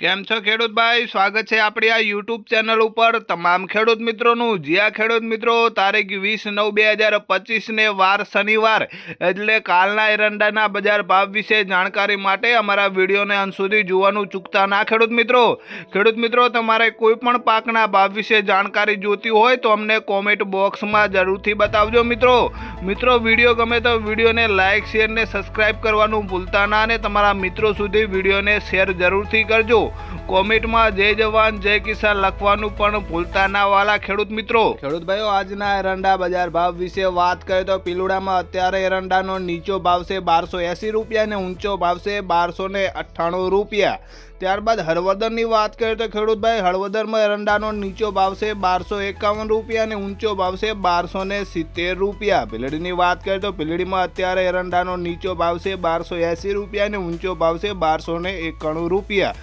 કેમ છો ખેડૂત ભાઈ? સ્વાગત છે આપણી આ યુટ્યુબ ચેનલ ઉપર. તમામ ખેડૂત મિત્રોનું, જ્યાં ખેડૂત મિત્રો, તારીખ વીસ નવ બે હજાર પચીસને વાર શનિવાર, એટલે કાલના એરંડાના બજાર ભાવ વિશે જાણકારી માટે અમારા વિડીયોને અંત સુધી જોવાનું ચૂકતા ના ખેડૂત મિત્રો. ખેડૂત મિત્રો, તમારે કોઈ પણ પાકના ભાવ વિશે જાણકારી જોતી હોય તો અમને કોમેન્ટ બોક્સમાં જરૂરથી બતાવજો મિત્રો. મિત્રો, વીડિયો ગમે તો વિડીયોને લાઇક શેર ને સબસ્ક્રાઇબ કરવાનું ભૂલતા ના અને તમારા મિત્રો સુધી વિડીયોને શેર જરૂરથી કરજો. કોમેન્ટમાં જય જવાન, જય કિસાન લખવાનું પણ ભૂલતા ના વાલા ખેડૂત મિત્રો. ખેડૂત ભાઈઓ, આજના એરંડા બજાર ભાવ વિશે વાત કરીએ તો પીલુડામાં અત્યારે એરંડાનો નીચો ભાવ છે બારસો એંસી રૂપિયા અને ઊંચો ભાવ છે બારસો ને અઠ્ઠાણું રૂપિયા. ત્યારબાદ હળવદરની વાત કરીએ તો ખેડૂતભાઈ હળવદરમાં એરંડાનો નીચો ભાવ છે બારસો એકાવન રૂપિયા અને ઊંચો ભાવ છે બારસો ને સિત્તેર રૂપિયા. ભીલડીની વાત કરીએ તો ભીલડીમાં અત્યારે એરંડાનો નીચો ભાવ છે બારસો એંસી રૂપિયા અને ઊંચો ભાવ છે બારસો ને એકાણું રૂપિયા.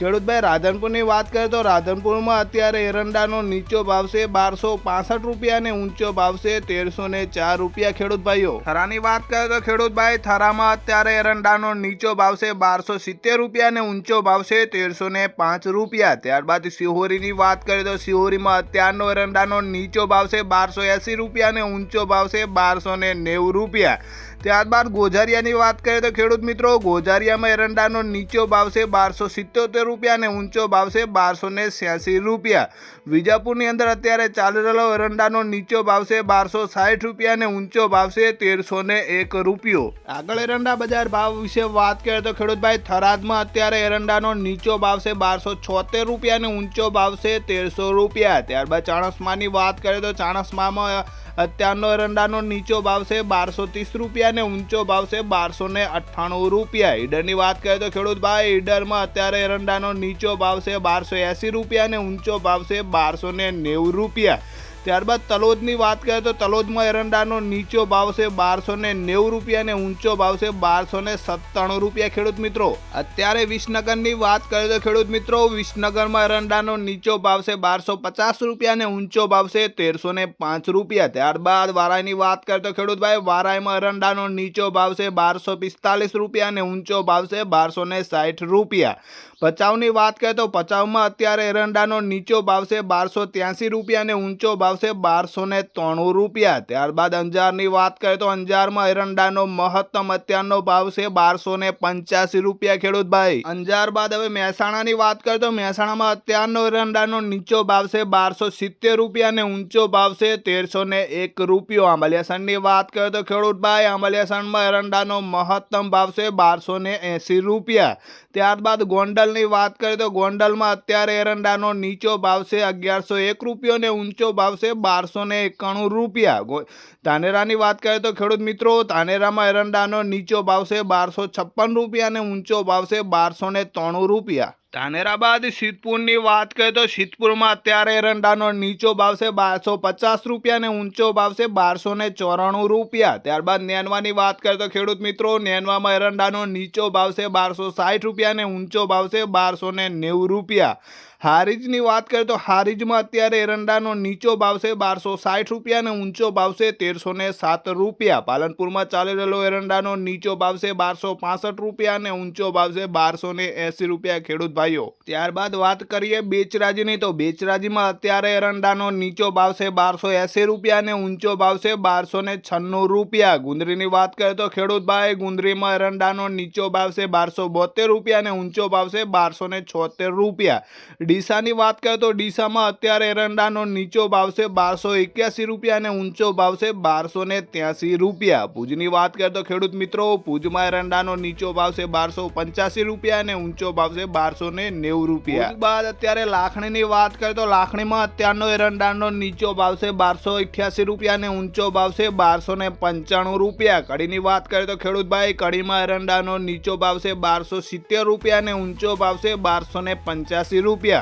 ખેડૂતભાઈ રાધનપુરની વાત કરીએ તો રાધનપુરમાં અત્યારે એરંડાનો નીચો ભાવ છે બારસો પાસઠ રૂપિયા અને ઊંચો ભાવ છે તેરસો ને ચાર રૂપિયા. ખેડૂતભાઈઓ, થરાની વાત કરીએ તો ખેડૂતભાઈ, થરામાં અત્યારે એરંડાનો નીચો ભાવ છે બારસો સિત્તેર રૂપિયા અને ઊંચો ભાવ છે તેરસો ને પાંચ રૂપિયા. ત્યારબાદ સિહોરીની વાત કરીએ તો સિહોરીમાં અત્યારનો એરંડાનો નીચો ભાવ છે બારસો એંસી રૂપિયા અને ઊંચો ભાવ છે બારસો ને નેવું રૂપિયા. ત્યારબાદ ગોઝારિયાની વાત કરીએ તો ખેડૂત મિત્રો ગોઝારિયામાં એરંડાનો નીચો ભાવ છે બારસો સિત્તોતેર રૂપિયા અને ઊંચો ભાવ છે બારસો ને છ્યાસી રૂપિયા. વિજાપુરની અંદર અત્યારે ચાલી રહેલો એરંડાનો નીચો ભાવ છે બારસો સાઠ રૂપિયા અને ઊંચો ભાવ છે તેરસો ને એક રૂપિયો. આગળ એરંડા બજાર ભાવ વિશે વાત કરીએ તો ખેડૂતભાઈ, થરાદમાં અત્યારે એરંડાનો નીચો ભાવ છે બારસો છોતેર રૂપિયા અને ઊંચો ભાવ છે તેરસો રૂપિયા. ત્યારબાદ ચાણસમાની વાત કરીએ તો ચાણસમામાં અત્યારનો એરંડાનો નીચો ભાવ છે બારસો ત્રીસ રૂપિયા અને ઊંચો ભાવ છે બારસો ને અઠ્ઠાણું રૂપિયા. ઈડરની વાત કરીએ તો ખેડૂત ભાઈ ઈડરમાં અત્યારે એરંડાનો નીચો ભાવ છે બારસો એંસી રૂપિયા અને ઊંચો ભાવ છે બારસો ને નેવું રૂપિયા. ત્યારબાદ તલોદની વાત કરીએ તો તલોદમાં એરંડાનો નીચો ભાવ છે બારસો ને નેવું રૂપિયા અને ઊંચો ભાવ છે બારસો ને સત્તાણું રૂપિયા, ખેડૂત મિત્રો. અત્યારે વિસનગરની વાત કરીએ તો ખેડૂત મિત્રો, વિસનગરમાં એરંડાનો નીચો ભાવ છે બારસો પચાસ રૂપિયા અને ઊંચો ભાવ છે તેરસો ને પાંચ રૂપિયા. ત્યારબાદ વારાઈની વાત કરીએ તો ખેડૂત ભાઈ, વારાઈમાં એરંડાનો નીચો ભાવ છે બારસો પિસ્તાલીસ રૂપિયા અને ઊંચો ભાવ છે બારસો ને સાઠ રૂપિયા. ભચાઉની વાત કરીએ તો ભચાઉમાં અત્યારે એરંડાનો નીચો ભાવ છે બારસો ત્યાંસી રૂપિયા અને ઊંચો ભાવ છે બારસો ને ત્રાણું રૂપિયા. ત્યારબાદ અંજારની વાત કરીએ તો અંજારમાં એરંડાનો મહત્તમ અત્યારનો ભાવ છે બારસો ને પંચ્યાસી રૂપિયા ખેડૂત ભાઈ. અંજાર બાદ હવે મહેસાણાની વાત કરીએ તો મહેસાણામાં અત્યારનો એરંડાનો નીચો ભાવ છે બારસો સિત્તેર રૂપિયા અને ઊંચો ભાવ છે તેરસો ને એક રૂપિયો. આંબલિયાસણની વાત કરીએ તો ખેડૂત ભાઈ, આંબલિયાસણમાં એરંડાનો મહત્તમ ભાવ છે બારસો ને એંસી રૂપિયા. ત્યારબાદ ગોંડલની વાત કરીએ તો ગોંડલમાં અત્યારે એરંડાનો નીચો ભાવ છે અગિયારસો એક રૂપિયો અને ઊંચો ભાવ છે બારસો ને એકાણું રૂપિયા. ધાનેરાની વાત કરીએ તો ખેડૂત મિત્રો, ધાનેરામાં એરંડાનો નીચો ભાવ છે બારસો છપ્પન રૂપિયા અને ઊંચો ભાવ છે બારસો ને ત્રાણું રૂપિયા. ધાનેરા બાદ સિદ્ધપુરની વાત કરીએ તો સિદ્ધપુરમાં અત્યારે એરંડાનો નીચો ભાવ છે બારસો પચાસ રૂપિયા અને ઊંચો ભાવ છે બારસો ને ચોરાણું રૂપિયા. ત્યારબાદ નેનવાની વાત કરીએ તો ખેડૂત મિત્રો, નેનવામાં એરંડાનો નીચો ભાવ છે બારસો સાઠ રૂપિયા અને ઊંચો ભાવ છે બારસો ને નેવું રૂપિયા. હારીજની વાત કરીએ તો હારીજમાં અત્યારે એરંડાનો નીચો ભાવ છે બારસો સાઠ રૂપિયા અને ઊંચો ભાવ છે તેરસો ને સાત રૂપિયા. પાલનપુરમાં ચાલી રહેલો એરંડાનો નીચો ભાવ છે બારસો પાસઠ રૂપિયા અને ઊંચો ભાવ છે બારસો ને એંસી રૂપિયા, ખેડૂત ભાઈઓ. ત્યારબાદ વાત કરીએ બેચરાજીની તો બેચરાજીમાં અત્યારે એરંડાનો નીચો ભાવ છે બારસો એંસી રૂપિયા અને ઊંચો ભાવ છે બારસો ને છન્નું રૂપિયા. ગુંદરીની વાત કરીએ તો ખેડૂત ભાઈ, ગુંદરીમાં એરંડાનો નીચો ભાવ છે બારસો બોતેર રૂપિયા અને ઊંચો ભાવ છે બારસો ને છોતેર રૂપિયા. ડીસાની વાત કરીએ તો ડીસામાં અત્યારે એરંડાનો નીચો ભાવ છે બારસો એક્યાસી રૂપિયા અને ઊંચો ભાવ છે બારસો ને ત્યાસી રૂપિયા. ભુજની વાત કરીએ તો ખેડૂત મિત્રો, ભુજમાં એરંડાનો નીચો ભાવ છે બારસો પંચ્યાસી રૂપિયા અને ઊંચો ભાવ છે બારસો ને નેવું રૂપિયા. બાદ અત્યારે લાખણીની વાત કરીએ તો લાખણીમાં અત્યારનો એરંડાનો નીચો ભાવ છે બારસો અઠ્યાસી રૂપિયા અને ઊંચો ભાવ છે બારસો ને પંચાણું રૂપિયા. કડીની વાત કરીએ તો ખેડૂતભાઈ, કડીમાં એરંડાનો નીચો ભાવ છે બારસો સિત્તેર રૂપિયા અને ઊંચો ભાવ છે બારસો ને પંચ્યાસી રૂપિયા.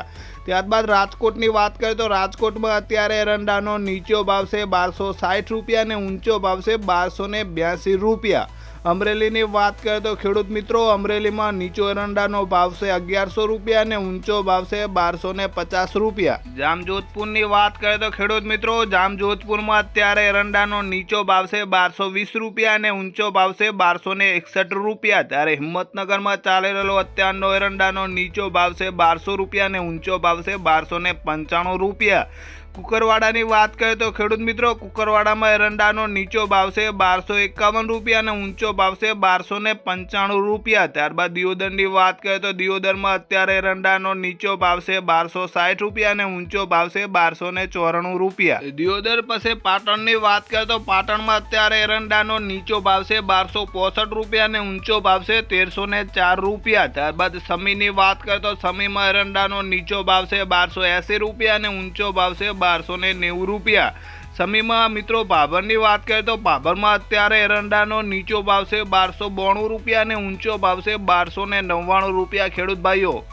ત્યારબાદ રાજકોટની વાત કરીએ તો રાજકોટમાં અત્યારે એરંડાનો નીચો ભાવ છે બારસો સાઠ રૂપિયા અને ઊંચો ભાવ છે બારસો બ્યાસી રૂપિયા. અમરેલીની વાત કરીએ તો ખેડૂત મિત્રો, અમરેલીમાં નીચો એરંડાનો ભાવ છે અગિયારસો રૂપિયા અને ઊંચો ભાવ છે બારસો ને પચાસ રૂપિયા. જામજોધપુરની વાત કરીએ તો ખેડૂત મિત્રો, જામજોધપુરમાં અત્યારે એરંડાનો નીચો ભાવ છે બારસો વીસ રૂપિયા અને ઊંચો ભાવ છે બારસો ને એકસઠ રૂપિયા. ત્યારે હિંમતનગરમાં ચાલી રહેલો અત્યારનો એરંડાનો નીચો ભાવ છે બારસો રૂપિયા અને ઊંચો ભાવ છે બારસો ને પંચાણું રૂપિયા. કુકરવાડાની વાત કરીએ તો ખેડૂત મિત્રો, કુકરવાડામાં એરંડાનો નીચો ભાવ છે બારસો એકાવન રૂપિયા અને ઊંચો ભાવ છે બારસો ને પંચાણું રૂપિયા. ત્યારબાદ દિયોદરની વાત કરીએ તો દિયોદરમાં અત્યારે એરંડાનો નીચો ભાવ છે બારસો સાઠ રૂપિયા અને ઊંચો ભાવ છે બારસો ને ચોરાણું રૂપિયા. દિયોદર પાસે પાટણની વાત કરીએ તો પાટણમાં અત્યારે એરંડાનો નીચો ભાવ છે બારસો પોસઠ રૂપિયા અને ઊંચો ભાવ છે તેરસો ને ચાર રૂપિયા. ત્યારબાદ સમીની વાત કરીએ તો સમીમાં એરંડાનો નીચો ભાવ છે બારસો એંસી રૂપિયા અને ઊંચો ભાવ છે બારસો ને નેવું રૂપિયા. સમીમાં મિત્રો ભાભરની વાત કરીએ તો ભાભરમાં અત્યારે એરંડાનો નીચો ભાવ છે બારસો બોણું રૂપિયા અને ઊંચો ભાવ છે બારસો ને નવ્વાણું રૂપિયા ખેડૂત ભાઈઓ.